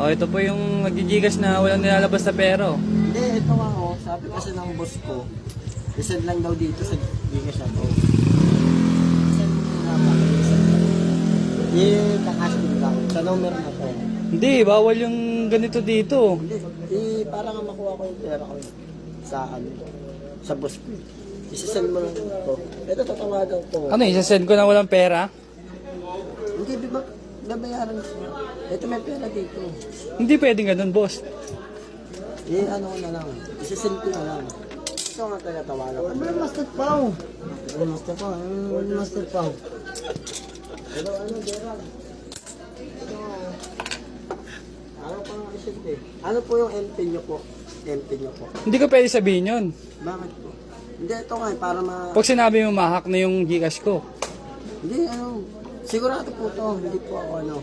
Oh, ito po yung nagjijigas na walang nilalabas na pera. oh. Hindi, ito nga oh. Sabi kasi ng boss ko, isend lang daw dito sa Gcash na to. Isend mo nga ba? Eh, kakasin lang. Sa number na to. Hindi, bawal yung ganito dito. Hindi, eh, para nga makuha ko yung pera ko sa ano, sa boss ko. Isasend mo lang ito. Ito, tatawagan ko. Ano, isasend ko na walang pera? Hindi, di ba? Nabayaran siya. Ito may pera dito. Hindi pwedeng ganun, boss. Eh, ano ko na lang. Isasend ko na lang. Ito nga taga tawagan ko. Ano Master Pao? Ano Master Pao? Ano Master Pao? Hello, ano, Gerald? Ito. Ano pa nga isip eh? Ano po yung MP nyo po? MP nyo po. Hindi ko pwede sabihin yun. Bakit po? Hindi, ito nga eh, para ma... Pag sinabi mo mahak na yung Gcash ko. Hindi, ano, sigurado po to. Hindi po ako ano.